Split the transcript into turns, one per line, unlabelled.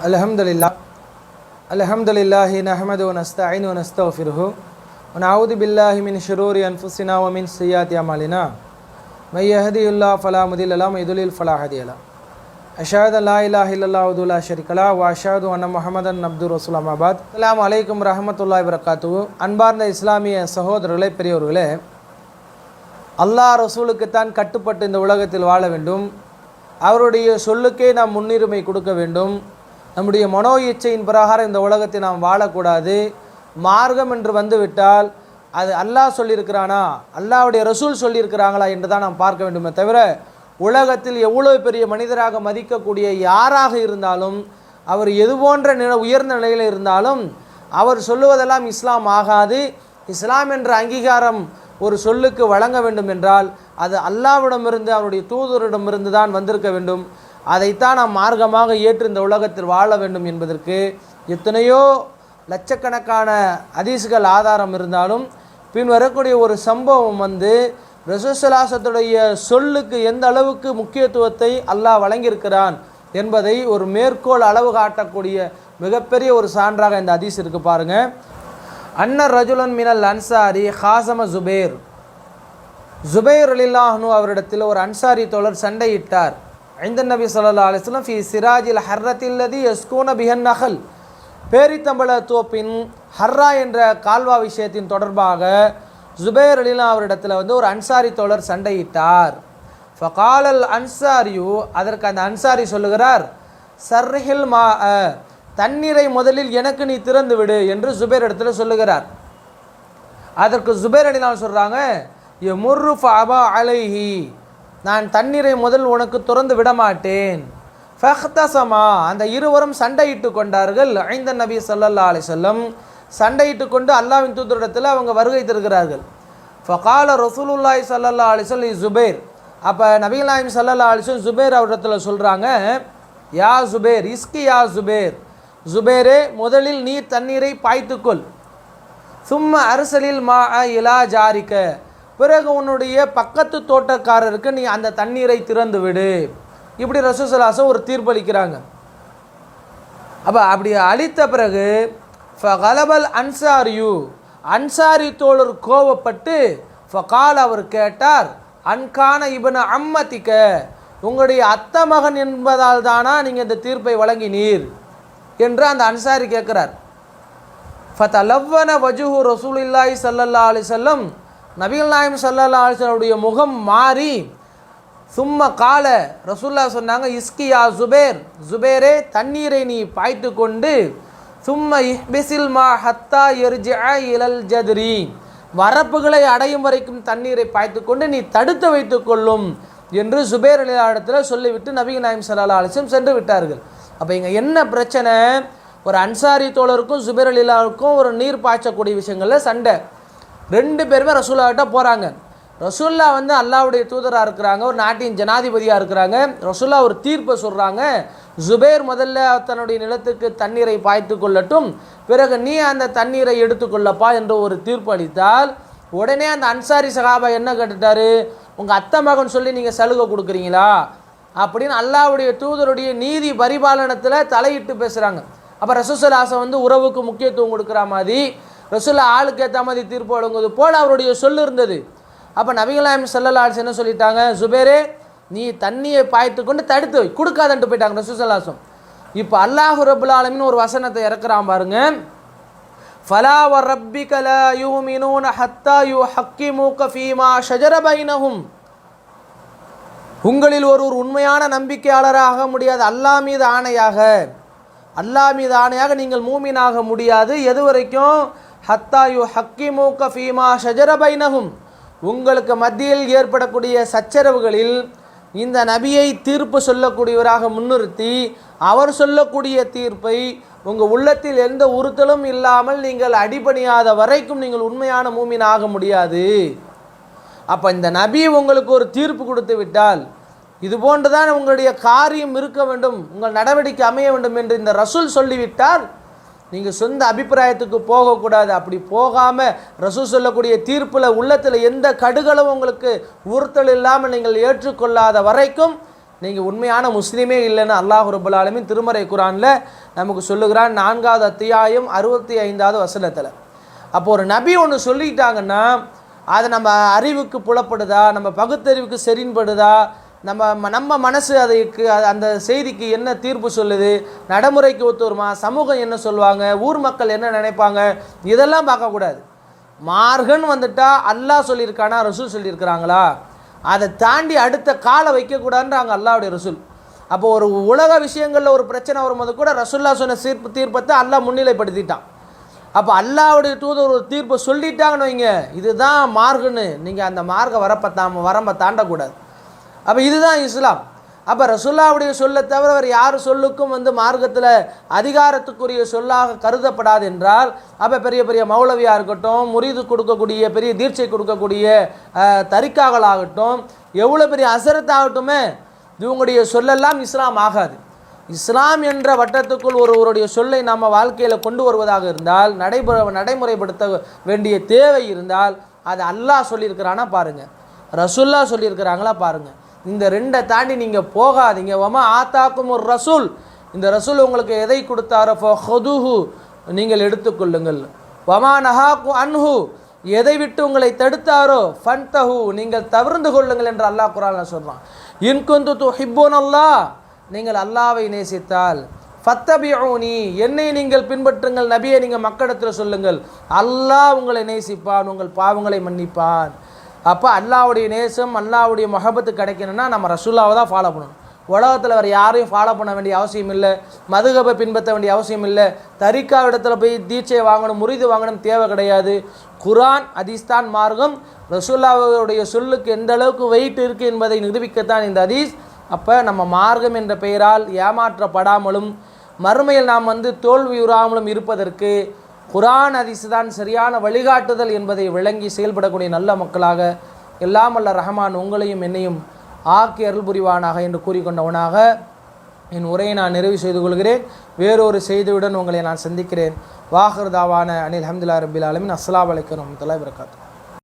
الحمد لله الحمد لله نحمد ونستعين ونستغفره ونعوذ بالله من شرور أنفسنا ومن سيئات أعمالنا من يهدي الله فلا مضل له ومن يضلل فلا هادي له أشهد أن لا إله إلا الله وحده لا شريك له وأشهد أن محمدا عبده رسول أما بعد السلام عليكم ورحمة الله وبركاته அன்பார்ந்த இஸ்லாமிய சகோதரர்களே பெரியவர்களே அல்லாஹ் ரசூலுக்குத்தான் கட்டுப்பட்டு இந்த உலகத்தில் வாழ வேண்டும் அவருடைய சொல்லுக்கே நாம் முன்னுரிமை கொடுக்க வேண்டும் நம்முடைய மனோ இச்சையின் பிரகாரம் இந்த உலகத்தை நாம் வாழக்கூடாது. மார்க்கம் என்று வந்துவிட்டால் அது அல்லாஹ் சொல்லியிருக்கிறானா? அல்லாவுடைய ரசூல் சொல்லியிருக்கிறாங்களா என்று தான் நாம் பார்க்க வேண்டுமே தவிர உலகத்தில் எவ்வளோ பெரிய மனிதராக மதிக்கக்கூடிய யாராக இருந்தாலும் அவர் எது போன்ற நில உயர்ந்த நிலையில் இருந்தாலும் அவர் சொல்லுவதெல்லாம் இஸ்லாம் ஆகாது. இஸ்லாம் என்ற அங்கீகாரம் ஒரு சொல்லுக்கு வழங்க வேண்டும் என்றால் அது அல்லாவிடமிருந்து அவருடைய தூதரிடமிருந்து தான் வந்திருக்க வேண்டும். அதைத்தான் நாம் மார்க்கமாக ஏற்று இந்த உலகத்தில் வாழ வேண்டும் என்பதற்கு எத்தனையோ லட்சக்கணக்கான அதிசுகள் ஆதாரம் இருந்தாலும் பின் வரக்கூடிய ஒரு சம்பவம் வந்து ரசூசலாசத்துடைய சொல்லுக்கு எந்த அளவுக்கு முக்கியத்துவத்தை அல்லாஹ் வழங்கியிருக்கிறான் என்பதை ஒரு மேற்கோள் அளவு காட்டக்கூடிய மிகப்பெரிய ஒரு சான்றாக இந்த ஹதீஸ் இருக்கு பாருங்க. அன்னர் ரஜுலன் மினல் அன்சாரி ஹாசம ஜுபேர் ஜுபேர் அலில்லாஹனு அவரிடத்தில் ஒரு அன்சாரி தோழர் சண்டையிட்டார். ஐந்த நபி சொல்லா அலிஸ்லாம் ஃபி சிராஜில் ஹர்ரத்தில்லதி எஸ்கூன பிஹன் நகல் பேரித்தம்பள தோப்பின் ஹர்ரா என்ற கால்வா விஷயத்தின் தொடர்பாக ஜுபேர் அலிலா அவரிடத்தில் வந்து ஒரு அன்சாரி தோழர் சண்டையிட்டார். ஃபகாலல் அன்சாரியு அதற்கு அந்த அன்சாரி சொல்லுகிறார் சர்ஹில் மா தண்ணீரை முதலில் எனக்கு நீ திறந்து விடு என்று ஜுபேர் இடத்துல சொல்லுகிறார். அதற்கு ஜுபேர் அலிலான் சொல்கிறாங்க முர்ரு ஃபபா அலைஹி நான் தண்ணீரை முதல் உனக்கு துறந்து விட மாட்டேன் ஃபஹ்தசமா அந்த இருவரும் சண்டையிட்டு கொண்டார்கள். ஐந்த நபி சல்லல்லா அலி சொல்லம் சண்டையிட்டு கொண்டு அல்லாவின் தூதரிடத்தில் அவங்க வருகை தருகிறார்கள். ஃபகால ரசூலுல்லாய் சல்லல்லா அலிசல் ஜுபேர். அப்போ நபிகள் சல்லல்லா அலிசல் ஜுபேர் அவரிடத்தில் சொல்கிறாங்க யா ஜுபேர் இஸ்கி யா ஜுபேர். ஜுபேரே முதலில் நீ தண்ணீரை பாய்த்துக்கொள். சும்ம அரசலில் மா இலா ஜாரிக்க. பிறகு உன்னுடைய பக்கத்து தோட்டக்காரருக்கு நீ அந்த தண்ணீரை திறந்து விடு. இப்படி ரசூசலாச ஒரு தீர்ப்பளிக்கிறாங்க. அப்போ அப்படி அளித்த பிறகு ஃபகலபல் அன்சாரியூ. அன்சாரி தோழர் கோவப்பட்டு ஃபகால் அவர் கேட்டார் அன்கான இவன அம்மத்திக்க உங்களுடைய அத்த மகன் என்பதால் தானா நீங்கள் இந்த தீர்ப்பை வழங்கினீர்? என்று அந்த அன்சாரி கேட்குறார். ஃபதலவ்வன வஜுஹு ரசூலில்லாஹி சல்லல்லா அலி செல்லம் நபிகள் நாயம் சல்லா அலிஸ்வனுடைய முகம் மாறி சும்ம கால ரசுல்லா சொன்னாங்க இஸ்கியா ஜுபேர் ஜுபேரே தண்ணீரை நீ பாய்த்து கொண்டு சும்ம இஹ்பிசில் மா ஹத்தா எர்ஜா இலல் ஜதிரி வரப்புகளை அடையும் வரைக்கும் தண்ணீரை பாய்த்து கொண்டு நீ தடுத்து வைத்துக் கொள்ளும் என்று சுபேர் இடத்துல சொல்லிவிட்டு நபிகள் நாயம் சல்லா அலிஸ்லம் சென்று விட்டார்கள். அப்போ இங்கே என்ன பிரச்சனை? ஒரு அன்சாரி தோழருக்கும் சுபேர் அலிலாவுக்கும் ஒரு நீர் பாய்ச்சக்கூடிய விஷயங்களில் சண்டை. ரெண்டு பேருமே ரசூல்லாக்கிட்ட போகிறாங்க ரசூல்லா வந்து அல்லாவுடைய தூதராக இருக்கிறாங்க ஒரு நாட்டின் ஜனாதிபதியாக இருக்கிறாங்க. ரசூல்லா ஒரு தீர்ப்பை சொல்கிறாங்க ஜுபேர் முதல்ல தன்னுடைய நிலத்துக்கு தண்ணீரை பாய்த்து கொள்ளட்டும் பிறகு நீ அந்த தண்ணீரை எடுத்துக்கொள்ளப்பா என்று ஒரு தீர்ப்பு அளித்தால் உடனே அந்த அன்சாரி சகாபா என்ன கேட்டுட்டாரு? உங்கள் அத்தை மகன் சொல்லி நீங்கள் சலுகை கொடுக்குறீங்களா? அப்படின்னு அல்லாவுடைய தூதருடைய நீதி பரிபாலனத்தில் தலையிட்டு பேசுகிறாங்க அப்போ ரசூசலாசம் வந்து உறவுக்கு முக்கியத்துவம் கொடுக்குற மாதிரி ரசுல்லா ஆளுக்கு ஏற்ற மாதிரி தீர்ப்பு வழங்குவது போல் அவருடைய சொல் இருந்தது. அப்போ நபிகளாயம் செல்லலாஸ் என்ன சொல்லிட்டாங்க சுபேரே நீ தண்ணியை பாய்த்து கொண்டு தடுத்து வை கொடுக்காதன்ட்டு போயிட்டாங்க ரசூசல்லாசம் இப்போ அல்லாஹு ரபுல் ஆலமின் ஒரு வசனத்தை இறக்குறான் பாருங்க. ஃபலா வ ரப்பி கலா யூ யூமினூன ஹத்தா யூ ஹக்கிமுக ஃபீமா ஷஜர பைனஹும். உங்களில் ஒருவர் உண்மையான நம்பிக்கையாளராக முடியாது அல்லாஹ் மீது ஆணையாக. அல்லாஹ் மீது ஆணையாக நீங்கள் மூமினாக முடியாது. எது வரைக்கும்? ஹத்தாயு ஹக்கிமூக்க ஃபீமா ஷஜரபைனகும் உங்களுக்கு மத்தியில் ஏற்படக்கூடிய சச்சரவுகளில் இந்த நபியை தீர்ப்பு சொல்லக்கூடியவராக முன்னிறுத்தி அவர் சொல்லக்கூடிய தீர்ப்பை உங்கள் உள்ளத்தில் எந்த உறுத்தலும் இல்லாமல் நீங்கள் அடிபணியாத வரைக்கும் நீங்கள் உண்மையான மூமின் ஆக முடியாது. அப்போ இந்த நபி உங்களுக்கு ஒரு தீர்ப்பு கொடுத்து விட்டால் இது போன்றுதான் உங்களுடைய காரியம் இருக்க வேண்டும் உங்கள் நடவடிக்கை அமைய வேண்டும் என்று இந்த ரசூல் சொல்லிவிட்டால் நீங்கள் சொந்த அபிப்பிராயத்துக்கு போகக்கூடாது. அப்படி போகாமல் ரசூ சொல்லக்கூடிய தீர்ப்பில் உள்ளத்தில் எந்த கடுகளும் உங்களுக்கு உறுத்தல் இல்லாமல் நீங்கள் ஏற்றுக்கொள்ளாத வரைக்கும் நீங்கள் உண்மையான முஸ்லீமே இல்லைன்னு அல்லாஹ் ரபுல் திருமறை குரானில் நமக்கு சொல்லுகிறான். நான்காவது அத்தியாயம் அறுபத்தி ஐந்தாவது வசனத்தில். அப்போ ஒரு நபி ஒன்று சொல்லிட்டாங்கன்னா அது நம்ம அறிவுக்கு புலப்படுதா? நம்ம பகுத்தறிவுக்கு சரின்படுதா நம்ம ம- நம்ம மனசு அதுக்கு அந்த செய்திக்கு என்ன தீர்ப்பு சொல்லுது? நடைமுறைக்கு ஒத்து வருமா சமூகம் என்ன சொல்லுவாங்க? ஊர் மக்கள் என்ன நினைப்பாங்க? இதெல்லாம் பார்க்கக்கூடாது. மார்கன் வந்துட்டா அல்லாஹ் சொல்லியிருக்கானா? ரசூல் சொல்லியிருக்கிறாங்களா? அதை தாண்டி அடுத்த காலை வைக்கக்கூடாதுன்றாங்க அல்லாவுடைய ரசூல். அப்போ ஒரு உலக விஷயங்களில் ஒரு பிரச்சனை வரும்போது கூட ரசுல்லா சொன்ன தீர்ப்பு தீர்ப்பத்தை அல்லாஹ் முன்னிலைப்படுத்திட்டான். அப்போ அல்லாவுடைய தூதர் ஒரு தீர்ப்பை சொல்லிட்டாங்கன்னு வைங்க. இதுதான் மார்க்குன்னு நீங்கள் அந்த மார்க்க வரப்ப தாம வரம்ப தாண்டக்கூடாது. அப்போ இதுதான் இஸ்லாம். அப்போ ரசுல்லாவுடைய சொல்லை தவிர அவர் யார் சொல்லுக்கும் வந்து மார்க்கத்தில் அதிகாரத்துக்குரிய சொல்லாக கருதப்படாது என்றால் அப்போ பெரிய பெரிய மௌலவியாக இருக்கட்டும் முறிது கொடுக்கக்கூடிய பெரிய தீட்சை கொடுக்கக்கூடிய தரிக்காகளாகட்டும் எவ்வளோ பெரிய அசரத்தாகட்டுமே இவங்களுடைய சொல்லெல்லாம் இஸ்லாம் ஆகாது. இஸ்லாம் என்ற வட்டத்துக்குள் ஒருவருடைய சொல்லை நம்ம வாழ்க்கையில் கொண்டு வருவதாக இருந்தால் நடைபெற நடைமுறைப்படுத்த வேண்டிய தேவை இருந்தால் அது அல்லாஹ் சொல்லியிருக்கிறானா பாருங்கள் ரசுல்லா சொல்லியிருக்கிறாங்களா பாருங்கள் இந்த ரெண்டை தாண்டி நீங்கள் போகாதீங்க. வமா ஆத்தாக்கும் ஒரு ரசூல். இந்த ரசூல் உங்களுக்கு எதை கொடுத்தாரோ ஃபொதுஹு நீங்கள் எடுத்துக்கொள்ளுங்கள். வமா நஹாக்கு அன்ஹு எதை விட்டு உங்களை தடுத்தாரோ ஃபன்தஹு நீங்கள் தவிர்ந்து கொள்ளுங்கள் என்று அல்லாஹ் குரான் சொல்கிறான் இன்குந்து து ஹிப்போன் அல்லாஹ் நீங்கள் அல்லாவை நேசித்தால் ஃபத்தபியோனி என்னை நீங்கள் பின்பற்றுங்கள் நபியை நீங்கள் மக்களிடத்தில் சொல்லுங்கள். அல்லாஹ் உங்களை நேசிப்பான் உங்கள் பாவங்களை மன்னிப்பான். அப்போ அல்லாவுடைய நேசம் அல்லாவுடைய மொஹபத்து கிடைக்கணும்னா நம்ம ரசூல்லாவை தான் ஃபாலோ பண்ணணும். உலகத்தில் வேறு யாரையும் ஃபாலோ பண்ண வேண்டிய அவசியம் இல்லை. மதுகபை பின்பற்ற வேண்டிய அவசியம் இல்லை. தரிக்கா இடத்துல போய் தீட்சை வாங்கணும் முறிது வாங்கணும் தேவை கிடையாது. குரான் அதிஸ்தான் மார்க்கம். ரசூல்லாவுடைய சொல்லுக்கு எந்த அளவுக்கு வெயிட் இருக்குது என்பதை நிரூபிக்கத்தான் இந்த அதீஸ் அப்போ நம்ம மார்க்கம் என்ற பெயரால் ஏமாற்றப்படாமலும் மறுமையில் நாம் வந்து தோல்வியுறாமலும் இருப்பதற்கு குரான் அதிசு தான் சரியான வழிகாட்டுதல் என்பதை விளங்கி செயல்படக்கூடிய நல்ல மக்களாக எல்லாம் அல்ல ரஹமான் உங்களையும் என்னையும் ஆக்கி அருள் புரிவானாக என்று கூறிக்கொண்டவனாக என் உரையை நான் நிறைவு செய்து கொள்கிறேன். வேறொரு செய்தியுடன் உங்களை நான் சந்திக்கிறேன். வாகர்தாவான அனில் அஹமதுல்லா ரபில் அலமின் அஸ்லாம் வலைக்கம் வரமத்துல்லாஹி வரகாத்து